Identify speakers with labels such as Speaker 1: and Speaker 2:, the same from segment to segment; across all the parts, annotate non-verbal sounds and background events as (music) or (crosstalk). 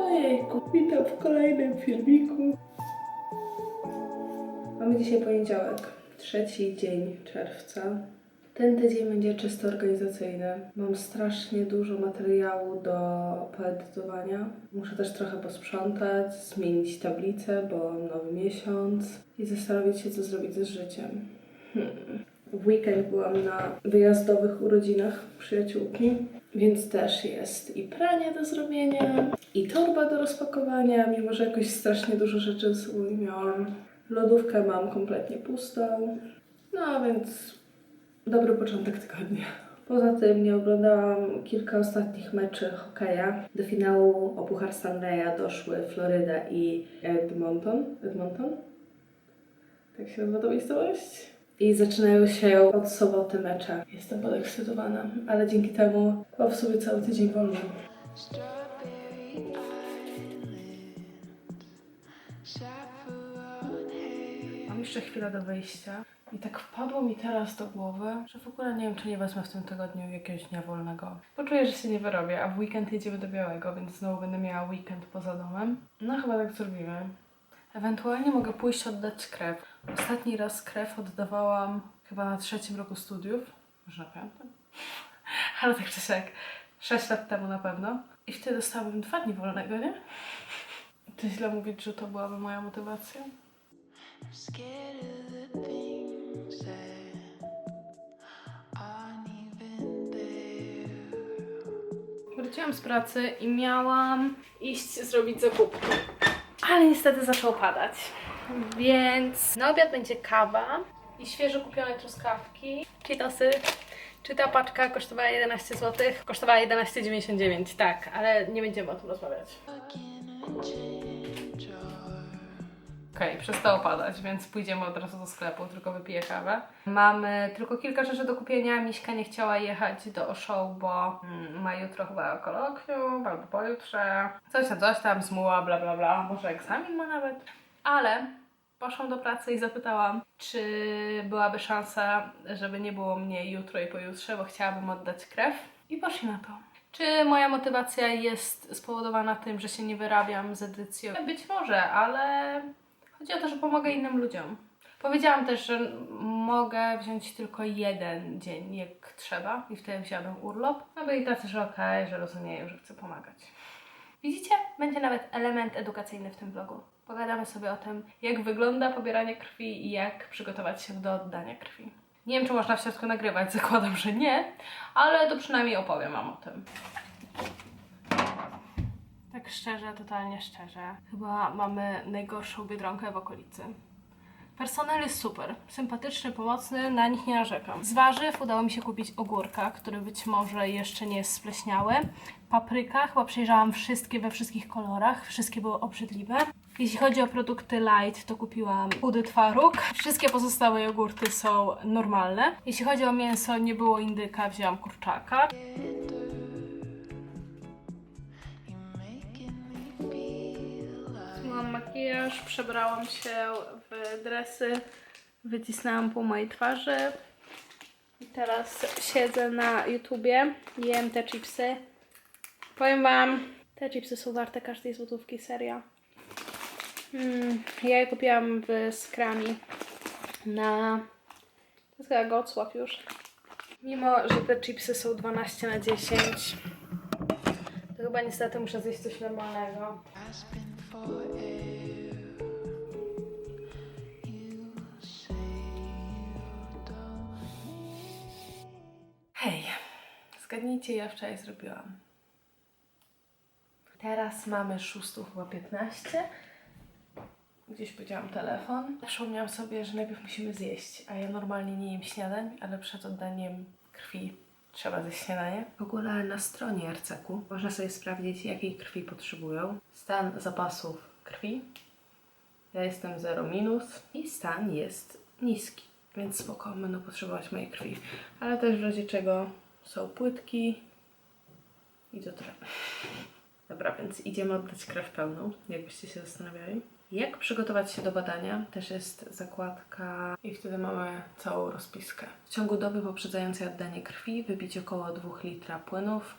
Speaker 1: Ojejku, witam w kolejnym filmiku. Mamy dzisiaj poniedziałek, trzeci dzień czerwca. Ten tydzień będzie czysto organizacyjny. Mam strasznie dużo materiału do poedytowania. Muszę też trochę posprzątać, zmienić tablicę, bo nowy miesiąc i zastanowić się, co zrobić ze życiem. Hmm. W weekend byłam na wyjazdowych urodzinach przyjaciółki, więc też jest i pranie do zrobienia, i torba do rozpakowania, mimo że jakoś strasznie dużo rzeczy z sobą miałam. Lodówkę mam kompletnie pustą, no więc dobry początek tygodnia. Poza tym nie oglądałam kilka ostatnich meczy hokeja. Do finału o Puchar Stanleya doszły Floryda i Edmonton. Edmonton? Tak się nazywa ta miejscowość? I zaczynają się od soboty mecze. Jestem podekscytowana, ale dzięki temu mam w sobie cały tydzień wolny. Mam jeszcze chwilę do wyjścia i tak wpadło mi teraz do głowy, że w ogóle nie wiem, czy nie wezmę w tym tygodniu jakiegoś dnia wolnego. Bo czuję, że się nie wyrobię, a w weekend jedziemy do Białego, więc znowu będę miała weekend poza domem. No chyba tak zrobimy. Ewentualnie mogę pójść oddać krew. Ostatni raz krew oddawałam chyba na trzecim roku studiów, może na piątym, (laughs) ale tak czy siak, 6 lat temu na pewno. I wtedy dostałabym dwa dni wolnego, nie? To źle mówić, że to byłaby moja motywacja. Wróciłam z pracy i miałam iść zrobić zakupki. Ale niestety zaczęło padać. Więc na obiad będzie kawa i świeżo kupione truskawki. Cheetosy. Czy ta paczka kosztowała 11 zł? Kosztowała 11,99, tak, ale nie będziemy o tym rozmawiać. Okej, przestało padać, więc pójdziemy od razu do sklepu, tylko wypiję kawę. Mamy tylko kilka rzeczy do kupienia. Miśka nie chciała jechać do show, bo mm, ma jutro chyba kolokwium, albo pojutrze. Coś tam, coś tam, zmuła, bla bla bla. Może egzamin ma nawet. Ale poszłam do pracy i zapytałam, czy byłaby szansa, żeby nie było mnie jutro i pojutrze, bo chciałabym oddać krew. I poszli na to. Czy moja motywacja jest spowodowana tym, że się nie wyrabiam z edycją? Być może, ale Chodzi o to, że pomogę innym ludziom. Powiedziałam też, że mogę wziąć tylko jeden dzień, jak trzeba, i wtedy wziąłem urlop. No byli tacy, że okej, że rozumieją, że chcę pomagać. Widzicie? Będzie nawet element edukacyjny w tym vlogu. Pogadamy sobie o tym, jak wygląda pobieranie krwi i jak przygotować się do oddania krwi. Nie wiem, czy można w środku nagrywać, zakładam, że nie, ale to przynajmniej opowiem Wam o tym. Tak szczerze, totalnie szczerze. Chyba mamy najgorszą biedronkę w okolicy. Personel jest super, sympatyczny, pomocny, na nich nie narzekam. Z warzyw udało mi się kupić ogórka, który być może jeszcze nie jest spleśniały. Papryka, chyba przejrzałam wszystkie we wszystkich kolorach, wszystkie były obrzydliwe. Jeśli chodzi o produkty light, to kupiłam chudy twaróg. Wszystkie pozostałe jogurty są normalne. Jeśli chodzi o mięso, nie było indyka, wzięłam kurczaka. Makijaż, przebrałam się w dresy, wycisnęłam pół mojej twarzy. I teraz siedzę na YouTubie, jem te chipsy. Powiem Wam, te chipsy są warte każdej złotówki, serio. Mm, ja je kupiłam w Skrami na... To chyba już. Mimo, że te chipsy są 12 na 10, to chyba niestety muszę zjeść coś normalnego. Zgadnijcie, ja wczoraj zrobiłam. Teraz mamy 6, chyba 15. Gdzieś powiedziałam telefon. Przypomniałam sobie, że najpierw musimy zjeść, a ja normalnie nie jem śniadań, ale przed oddaniem krwi trzeba zjeść śniadanie. W ogóle na stronie RCK można sobie sprawdzić, jakiej krwi potrzebują. Stan zapasów krwi. Ja jestem 0 minus i stan jest niski, więc spoko, będą potrzebować mojej krwi. Ale też w razie czego są płytki i to tyle. Dobra, więc idziemy oddać krew pełną, jakbyście się zastanawiali. Jak przygotować się do badania? Też jest zakładka i wtedy mamy całą rozpiskę. W ciągu doby poprzedzającej oddanie krwi wypić około 2 litra płynów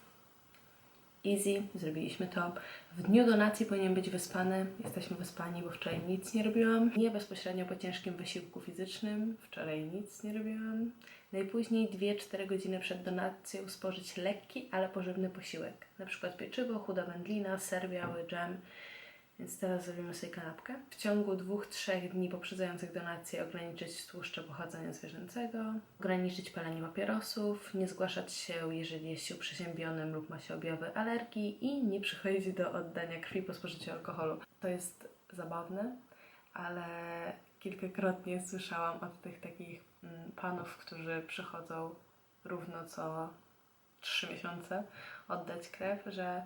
Speaker 1: Easy, zrobiliśmy to. W dniu donacji powinien być wyspany. Jesteśmy wyspani, bo wczoraj nic nie robiłam. Nie bezpośrednio po ciężkim wysiłku fizycznym. Wczoraj nic nie robiłam. Najpóźniej 2-4 godziny przed donacją spożyć lekki, ale pożywny posiłek. Przykład pieczywo, chuda wędlina, ser biały, dżem. Więc teraz zrobimy sobie kanapkę. W ciągu dwóch, trzech dni poprzedzających donację ograniczyć tłuszcze pochodzenia zwierzęcego, ograniczyć palenie papierosów, nie zgłaszać się, jeżeli jest się przeziębionym lub ma się objawy alergii i nie przychodzić do oddania krwi po spożyciu alkoholu. To jest zabawne, ale kilkakrotnie słyszałam od tych takich panów, którzy przychodzą równo co trzy miesiące oddać krew, że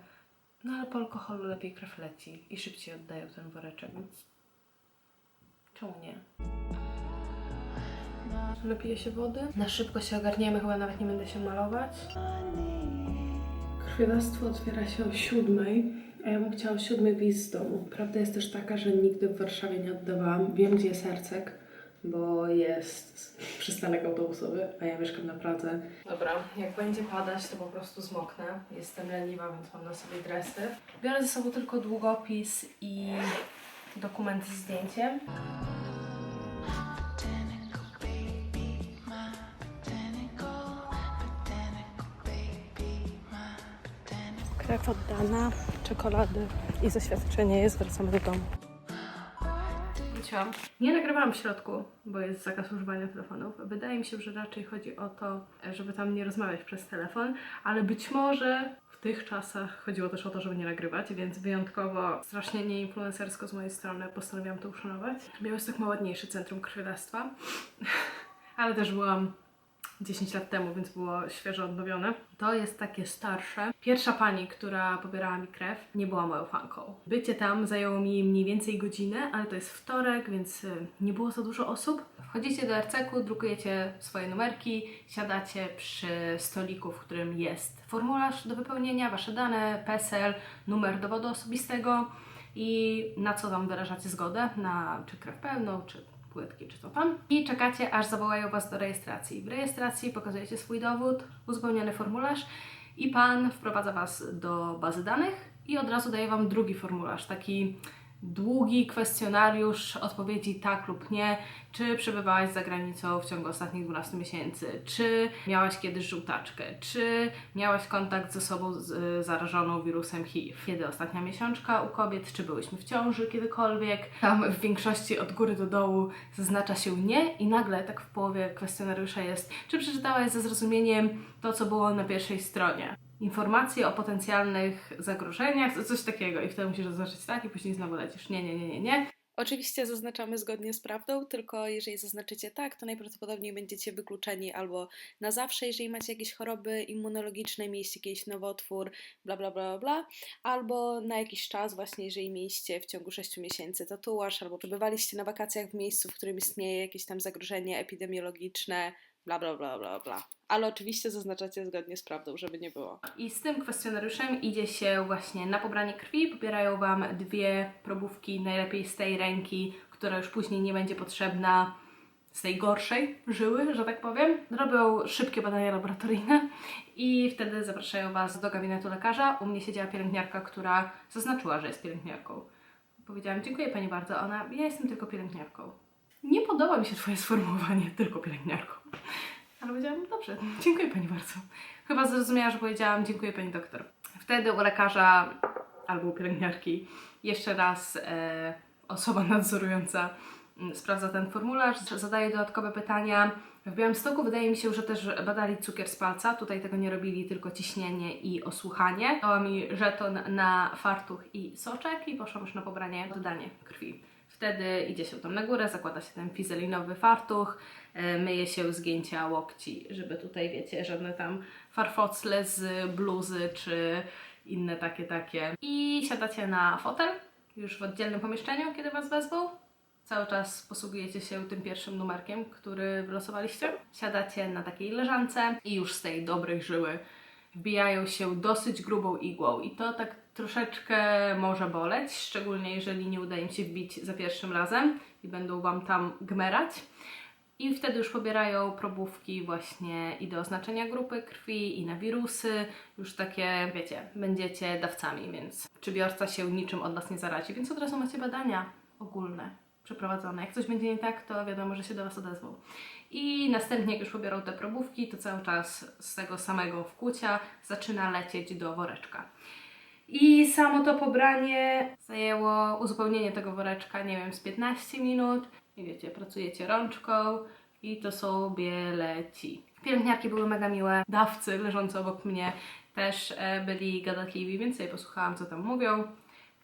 Speaker 1: no ale po alkoholu lepiej krew leci i szybciej oddają ten woreczek, więc czemu nie? Napije się wody. Na szybko się ogarniemy, chyba nawet nie będę się malować. Krwiodawstwo otwiera się o siódmej, a ja bym chciała o siódmej wyjść z domu. Prawda jest też taka, że nigdy w Warszawie nie oddawałam. Wiem, gdzie jest Herceg, bo jest przystanek autobusowy, a ja mieszkam na Pradze. Dobra, jak będzie padać, to po prostu zmoknę. Jestem leniwa, więc mam na sobie dresy. Biorę ze sobą tylko długopis i dokument z zdjęciem. Krew oddana, czekolady i zaświadczenie jest, wracamy do domu. Nie nagrywałam w środku, bo jest zakaz używania telefonów. Wydaje mi się, że raczej chodzi o to, żeby tam nie rozmawiać przez telefon, ale być może w tych czasach chodziło też o to, żeby nie nagrywać, więc wyjątkowo strasznie nieinfluencersko z mojej strony postanowiłam to uszanować. Białystok ma ładniejsze centrum krwiodawstwa, (laughs) ale też byłam 10 lat temu, więc było świeżo odnowione. To jest takie starsze. Pierwsza pani, która pobierała mi krew, nie była moją fanką. Bycie tam zajęło mi mniej więcej godzinę, ale to jest wtorek, więc y, nie było za dużo osób. Wchodzicie do RCK-u, drukujecie swoje numerki, siadacie przy stoliku, w którym jest formularz do wypełnienia, wasze dane, PESEL, numer dowodu osobistego i na co tam wyrażacie zgodę, na czy krew pełną, czy płytki, czy co tam. I czekacie, aż zawołają Was do rejestracji. W rejestracji pokazujecie swój dowód, uzupełniony formularz i Pan wprowadza Was do bazy danych i od razu daje Wam drugi formularz, taki długi kwestionariusz odpowiedzi tak lub nie, czy przebywałaś za granicą w ciągu ostatnich 12 miesięcy, czy miałaś kiedyś żółtaczkę, czy miałaś kontakt z osobą z, zarażoną wirusem HIV, kiedy ostatnia miesiączka u kobiet, czy byłyśmy w ciąży kiedykolwiek. Tam w większości od góry do dołu zaznacza się nie i nagle tak w połowie kwestionariusza jest, czy przeczytałaś ze zrozumieniem to, co było na pierwszej stronie. Informacje o potencjalnych zagrożeniach, coś takiego i wtedy musisz zaznaczyć tak i później znowu lecisz nie, nie, nie, nie, nie.
Speaker 2: Oczywiście zaznaczamy zgodnie z prawdą, tylko jeżeli zaznaczycie tak, to najprawdopodobniej będziecie wykluczeni albo na zawsze, jeżeli macie jakieś choroby immunologiczne, mieliście jakiś nowotwór, bla bla bla bla, albo na jakiś czas, właśnie jeżeli mieliście w ciągu 6 miesięcy tatuaż, albo przebywaliście na wakacjach w miejscu, w którym istnieje jakieś tam zagrożenie epidemiologiczne, bla bla bla bla bla. Ale oczywiście zaznaczacie zgodnie z prawdą, żeby nie było.
Speaker 1: I z tym kwestionariuszem idzie się właśnie na pobranie krwi. Pobierają Wam dwie probówki, najlepiej z tej ręki, która już później nie będzie potrzebna z tej gorszej żyły, że tak powiem. Robią szybkie badania laboratoryjne i wtedy zapraszają Was do gabinetu lekarza. U mnie siedziała pielęgniarka, która zaznaczyła, że jest pielęgniarką. Powiedziałam, dziękuję Pani bardzo. Ona, ja jestem tylko pielęgniarką. Nie podoba mi się Twoje sformułowanie, tylko pielęgniarką. Ale powiedziałam, "No dobrze, (laughs) dziękuję Pani bardzo. Chyba zrozumiała, że powiedziałam, dziękuję Pani doktor. Wtedy u lekarza albo u pielęgniarki jeszcze raz e, osoba nadzorująca mm, sprawdza ten formularz, zadaje dodatkowe pytania. W Białymstoku wydaje mi się, że też badali cukier z palca. Tutaj tego nie robili, tylko ciśnienie i osłuchanie. Dała mi żeton na fartuch i soczek i poszłam już na pobranie, dodanie krwi. Wtedy idzie się tam na górę, zakłada się ten fizelinowy fartuch, e, myje się zgięcia łokci, żeby tutaj, wiecie, żadne tam farfocle z bluzy czy inne takie, takie. I siadacie na fotel, już w oddzielnym pomieszczeniu, kiedy Was wezwą. Cały czas posługujecie się tym pierwszym numerkiem, który wylosowaliście. Siadacie na takiej leżance i już z tej dobrej żyły wbijają się dosyć grubą igłą i to tak troszeczkę może boleć, szczególnie jeżeli nie uda im się wbić za pierwszym razem i będą Wam tam gmerać. I wtedy już pobierają probówki właśnie i do oznaczenia grupy krwi, i na wirusy. Już takie, wiecie, będziecie dawcami, więc przybiorca się niczym od Was nie zarazi. Więc od razu macie badania ogólne przeprowadzone. Jak coś będzie nie tak, to wiadomo, że się do Was odezwą. I następnie, jak już pobiorą te probówki, to cały czas z tego samego wkłucia zaczyna lecieć do woreczka. I samo to pobranie zajęło uzupełnienie tego woreczka, nie wiem, z 15 minut. I wiecie, pracujecie rączką i to sobie leci. Pielęgniarki były mega miłe, dawcy leżący obok mnie też e, byli gadatliwi, więc sobie posłuchałam, co tam mówią.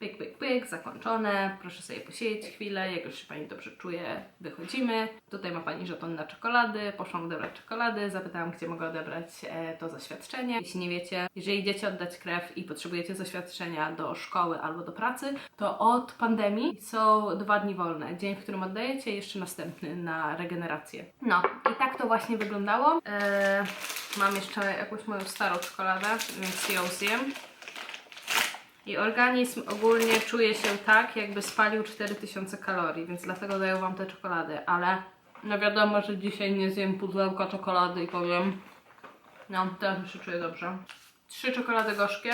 Speaker 1: Pyk, pyk, pyk, zakończone. Proszę sobie posiedzieć chwilę, jak już się Pani dobrze czuje, wychodzimy. Tutaj ma Pani żeton na czekolady, poszłam odebrać czekolady, zapytałam, gdzie mogę odebrać e, to zaświadczenie. Jeśli nie wiecie, jeżeli idziecie oddać krew i potrzebujecie zaświadczenia do szkoły albo do pracy, to od pandemii są dwa dni wolne. Dzień, w którym oddajecie, jeszcze następny na regenerację. No i tak to właśnie wyglądało. E, mam jeszcze jakąś moją starą czekoladę, więc ją zjem. I organizm ogólnie czuje się tak, jakby spalił 4000 kalorii, więc dlatego dają Wam te czekolady, ale no wiadomo, że dzisiaj nie zjem pudełka czekolady i powiem, no teraz się czuję dobrze. Trzy czekolady gorzkie,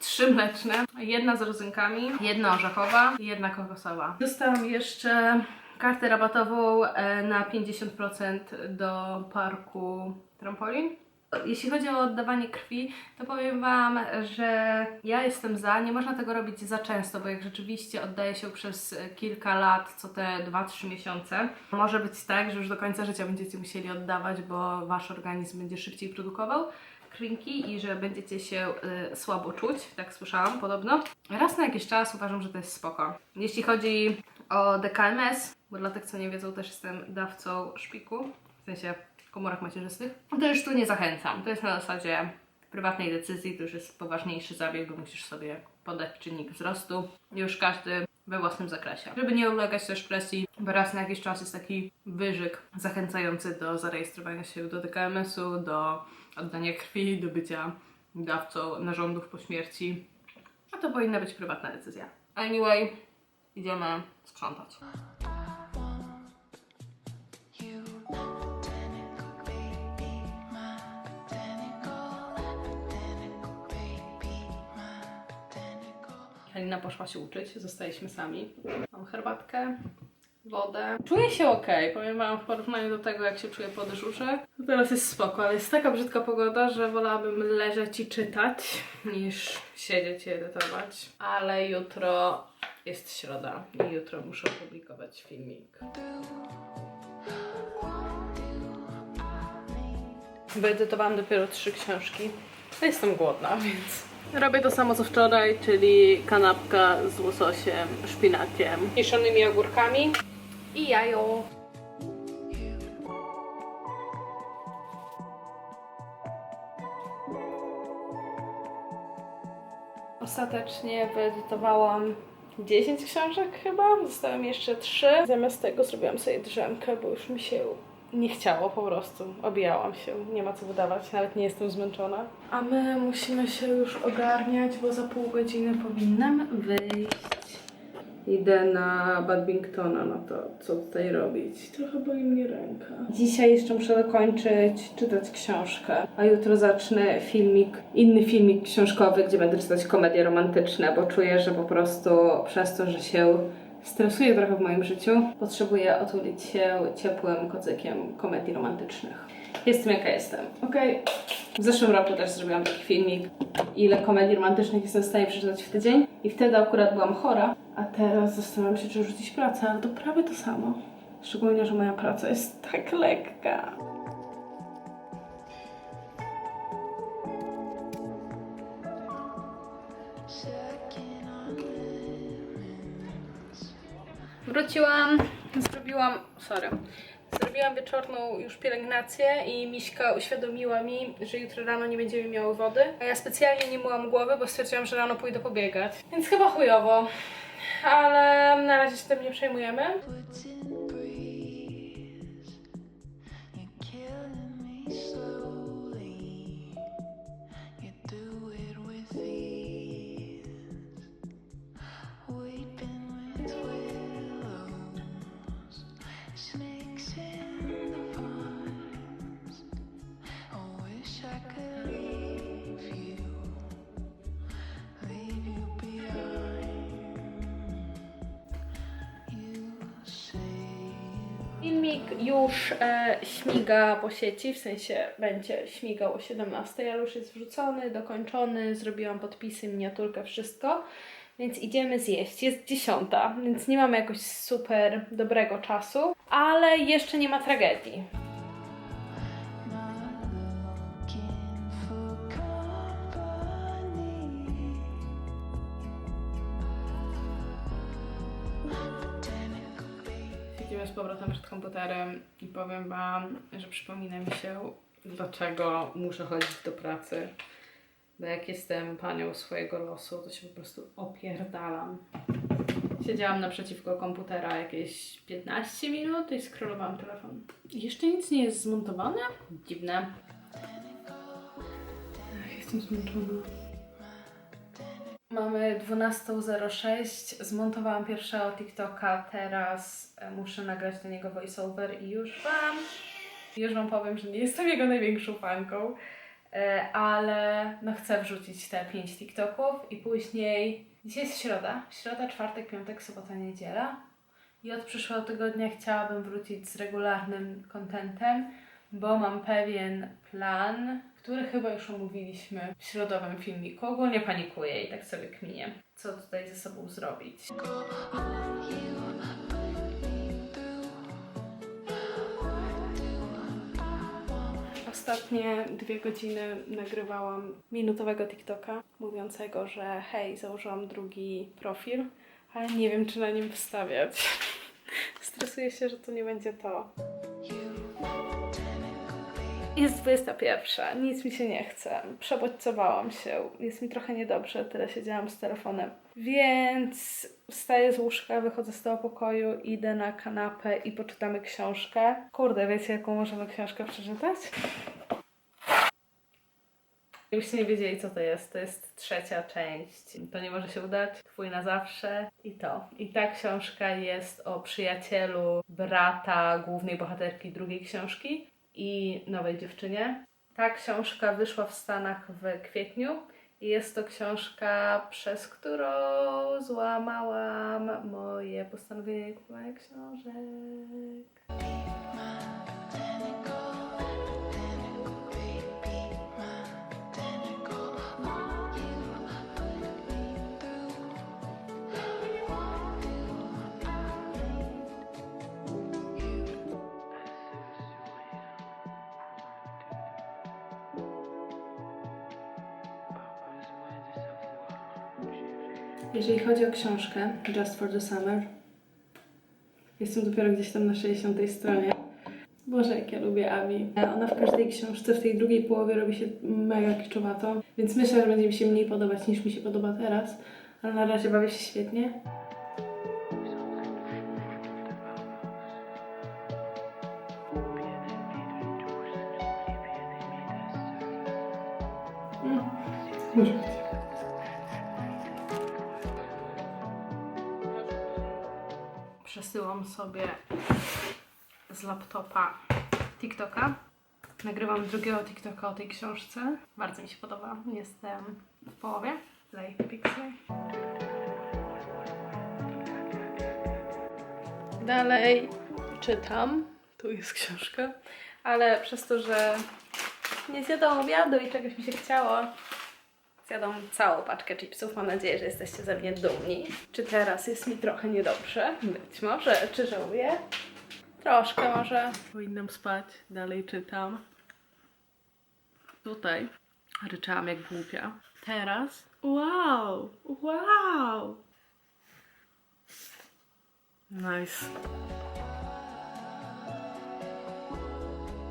Speaker 1: trzy mleczne, jedna z rodzynkami, jedna orzechowa i jedna kokosowa. Dostałam jeszcze kartę rabatową e, na 50% do parku trampolin. Jeśli chodzi o oddawanie krwi, to powiem Wam, że ja jestem za. Nie można tego robić za często, bo jak rzeczywiście oddaje się przez kilka lat, co te 2-3 miesiące, może być tak, że już do końca życia będziecie musieli oddawać, bo Wasz organizm będzie szybciej produkował krwinki i że będziecie się y, słabo czuć, tak słyszałam podobno. Raz na jakiś czas uważam, że to jest spoko. Jeśli chodzi o DKMS, bo dla tych, co nie wiedzą, też jestem dawcą szpiku, w sensie komórek macierzystych, to już tu nie zachęcam. To jest na zasadzie prywatnej decyzji, to już jest poważniejszy zabieg, bo musisz sobie podać czynnik wzrostu. Już każdy we własnym zakresie. Żeby nie ulegać też presji, bo raz na jakiś czas jest taki wyżyk zachęcający do zarejestrowania się do DKMS-u, do oddania krwi, do bycia dawcą narządów po śmierci. A to powinna być prywatna decyzja. Anyway, idziemy sprzątać. Halina poszła się uczyć, zostaliśmy sami. Mam herbatkę, wodę. Czuję się ok, powiem Wam w porównaniu do tego, jak się czuję po dyżurze. Teraz jest spoko, ale jest taka brzydka pogoda, że wolałabym leżeć i czytać, niż siedzieć i edytować. Ale jutro jest środa i jutro muszę opublikować filmik. Wyedytowałam dopiero trzy książki. Jestem głodna, więc robię to samo co wczoraj, czyli kanapka z łososiem, szpinakiem, kiszonymi ogórkami i jajo. Ostatecznie wyedytowałam 10 książek chyba, zostały mi jeszcze 3. Zamiast tego zrobiłam sobie drzemkę, bo już mi się nie chciało po prostu. Obijałam się, nie ma co wydawać, nawet nie jestem zmęczona. A my musimy się już ogarniać, bo za pół godziny powinnam wyjść. Idę na Badmintona na to, co tutaj robić. Trochę boli mnie ręka. Dzisiaj jeszcze muszę dokończyć czytać książkę, a jutro zacznę filmik, inny filmik książkowy, gdzie będę czytać komedie romantyczne, bo czuję, że po prostu przez to, że się stresuję trochę w moim życiu, potrzebuję otulić się ciepłym kocykiem komedii romantycznych. Jestem jaka jestem, okej? W zeszłym roku też zrobiłam taki filmik, ile komedii romantycznych jestem w stanie przeczytać w tydzień. I wtedy akurat byłam chora, a teraz zastanawiam się, czy rzucić pracę, ale to prawie to samo. Szczególnie, że moja praca jest tak lekka. Wróciłam, zrobiłam, sorry, zrobiłam wieczorną już pielęgnację i Miśka uświadomiła mi, że jutro rano nie będziemy miały wody. A ja specjalnie nie myłam głowy, bo stwierdziłam, że rano pójdę pobiegać. Więc chyba chujowo, ale na razie się tym nie przejmujemy. Filmik już e, śmiga po sieci, w sensie będzie śmigał o 17, ale już jest wrzucony, dokończony, zrobiłam podpisy, miniaturkę, wszystko. Więc idziemy zjeść. Jest dziesiąta, więc nie mamy jakoś super dobrego czasu, ale jeszcze nie ma tragedii. Komputerem i powiem Wam, że przypomina mi się, dlaczego muszę chodzić do pracy. Bo jak jestem panią swojego losu, to się po prostu opierdalam. Siedziałam naprzeciwko komputera jakieś 15 minut i scrollowałam telefon. Jeszcze nic nie jest zmontowane? Dziwne. Ach, jestem zmęczona. Mamy 12.06. Zmontowałam pierwszego TikToka. Teraz e, muszę nagrać do niego voiceover i już Wam, już Wam powiem, że nie jestem jego największą fanką, e, ale no chcę wrzucić te 5 TikToków i później. Dzisiaj jest środa. Środa, czwartek, piątek, sobota, niedziela. I od przyszłego tygodnia chciałabym wrócić z regularnym kontentem, bo mam pewien plan, który chyba już omówiliśmy w środowym filmiku. Ogólnie panikuję i tak sobie kminię, co tutaj ze sobą zrobić. Ostatnie dwie godziny nagrywałam minutowego TikToka mówiącego, że hej, założyłam drugi profil, ale nie wiem, czy na nim wstawiać. (laughs) Stresuję się, że to nie będzie to. Jest 21, nic mi się nie chce. Przebodźcowałam się, jest mi trochę niedobrze, tyle siedziałam z telefonem. Więc wstaję z łóżka, wychodzę z tego pokoju, idę na kanapę i poczytamy książkę. Kurde, wiecie jaką możemy książkę przeczytać? Jakbyście nie wiedzieli, co to jest, to jest trzecia część. To nie może się udać, twój na zawsze i to. I ta książka jest o przyjacielu brata głównej bohaterki drugiej książki i nowej dziewczynie. Ta książka wyszła w Stanach w kwietniu i jest to książka, przez którą złamałam moje postanowienie kupowania książek. Jeżeli chodzi o książkę Just for the Summer, jestem dopiero gdzieś tam na 60 stronie. Boże, jak ja lubię Abi. Ona w każdej książce, w tej drugiej połowie robi się mega kiczowato, więc myślę, że będzie mi się mniej podobać niż mi się podoba teraz, ale na razie bawię się świetnie. Sobie z laptopa TikToka. Nagrywam drugiego TikToka o tej książce. Bardzo mi się podoba. Jestem w połowie. Play Pixel. Dalej czytam. Tu jest książka. Ale przez to, że nie zjadłam obiadu i czegoś mi się chciało, Zjadłam całą paczkę chipsów. Mam nadzieję, że jesteście ze mnie dumni. Czy teraz jest mi trochę niedobrze? Być może. Czy żałuję? Troszkę może. Powinnam spać. Dalej czytam. Tutaj ryczałam jak głupia. Teraz. Wow! Wow! Nice.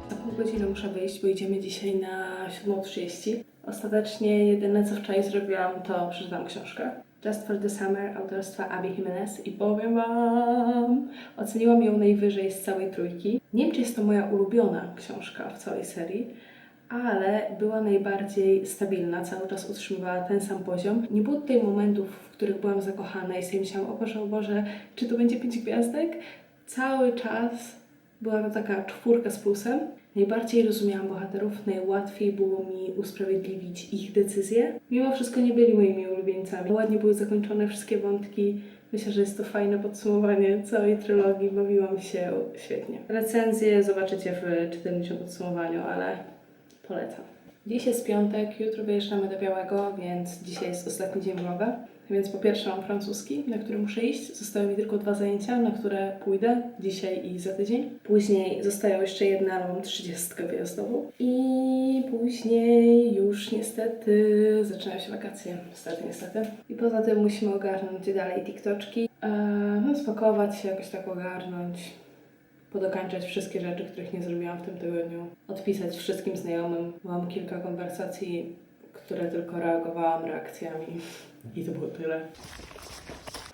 Speaker 1: Za pół godziny muszę wyjść, bo idziemy dzisiaj na 7.30. Ostatecznie jedyne co wczoraj zrobiłam, to przeczytałam książkę. Just for the Summer autorstwa Abby Jimenez i powiem Wam, oceniłam ją najwyżej z całej trójki. Nie wiem, czy jest to moja ulubiona książka w całej serii, ale była najbardziej stabilna, cały czas utrzymywała ten sam poziom. Nie było tutaj momentów, w których byłam zakochana i sobie myślałam, o Boże, o Boże, czy to będzie pięć gwiazdek? Cały czas była to taka czwórka z plusem,
Speaker 3: Najbardziej rozumiałam bohaterów, najłatwiej było mi usprawiedliwić ich decyzje. Mimo wszystko nie byli moimi ulubieńcami. Ładnie były zakończone wszystkie wątki. Myślę, że jest to fajne podsumowanie całej trylogii. Bawiłam się świetnie. Recenzję zobaczycie w czytelniczym podsumowaniu, ale polecam. Dziś jest piątek, jutro wyjeżdżamy do Białego, więc dzisiaj jest ostatni dzień vloga. Więc po pierwsze mam francuski, na który muszę iść. Zostały mi tylko dwa zajęcia, na które pójdę dzisiaj i za tydzień. Później zostają jeszcze jedne, ale mam trzydziestkę wyjazdową. I później już niestety zaczynają się wakacje. Niestety, niestety. I poza tym musimy ogarnąć dalej TikToczki. Eee, no spakować się, jakoś tak ogarnąć podokańczać wszystkie rzeczy, których nie zrobiłam w tym tygodniu, odpisać wszystkim znajomym. Mam kilka konwersacji, które tylko reagowałam reakcjami i to było tyle.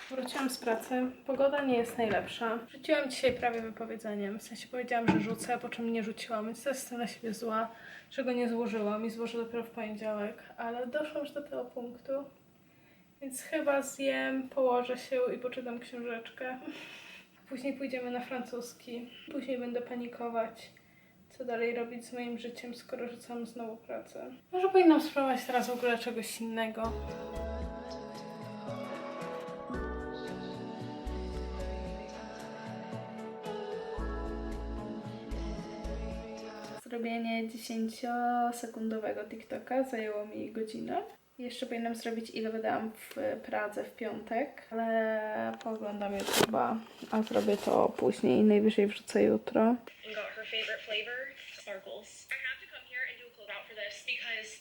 Speaker 1: Wróciłam z pracy. Pogoda nie jest najlepsza. Rzuciłam dzisiaj prawie wypowiedzeniem. W sensie powiedziałam, że rzucę, po czym nie rzuciłam, więc teraz jestem na siebie zła, że go nie złożyłam i złożę dopiero w poniedziałek. Ale doszłam już do tego punktu, więc chyba zjem, położę się i poczytam książeczkę. (laughs) Później pójdziemy na francuski. Później będę panikować, co dalej robić z moim życiem, skoro rzucam znowu pracę. Może powinnam spróbować teraz w ogóle czegoś innego. Zrobienie 10-sekundowego TikToka zajęło mi godzinę. Jeszcze powinnam zrobić ile wydałam w Pradze w piątek, ale pooglądam YouTube'a, a zrobię to później, najwyżej wrzucę jutro.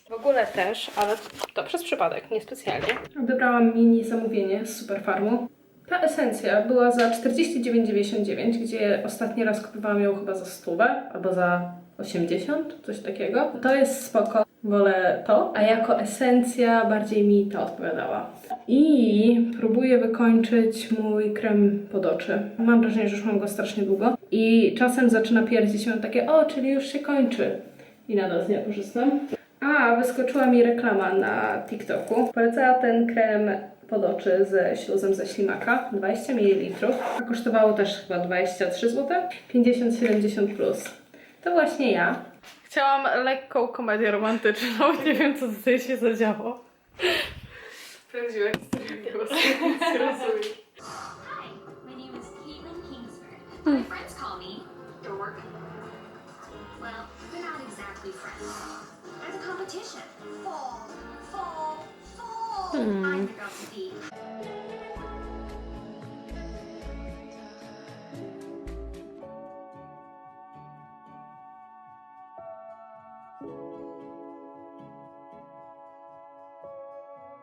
Speaker 1: W ogóle też, ale to przez przypadek, niespecjalnie. Odebrałam mini zamówienie z Superfarmu. Ta esencja była za 49,99, gdzie ostatni raz kupowałam ją chyba za 100 albo za 80, coś takiego. To jest spoko, wolę to, a jako esencja bardziej mi ta odpowiadała. I próbuję wykończyć mój krem pod oczy. Mam wrażenie, że już mam go strasznie długo i czasem zaczyna pierdzić mam takie, o, czyli już się kończy. I nadal z niej korzystam. A, wyskoczyła mi reklama na TikToku. Polecała ten krem pod oczy ze śluzem ze ślimaka, 20 ml. A kosztowało też chyba 23 zł, 50-70 plus. To właśnie ja. Chciałam lekką komedię romantyczną, (laughs) nie wiem co tutaj się zadziało. Sprawdziła historię głosu, rozumiem.
Speaker 4: Hi, my name is Caitlin Kingsford. My friends call me Dork. Well, they're not exactly friends. There's a competition. Fall, fall, fall. I'm the girl to beat.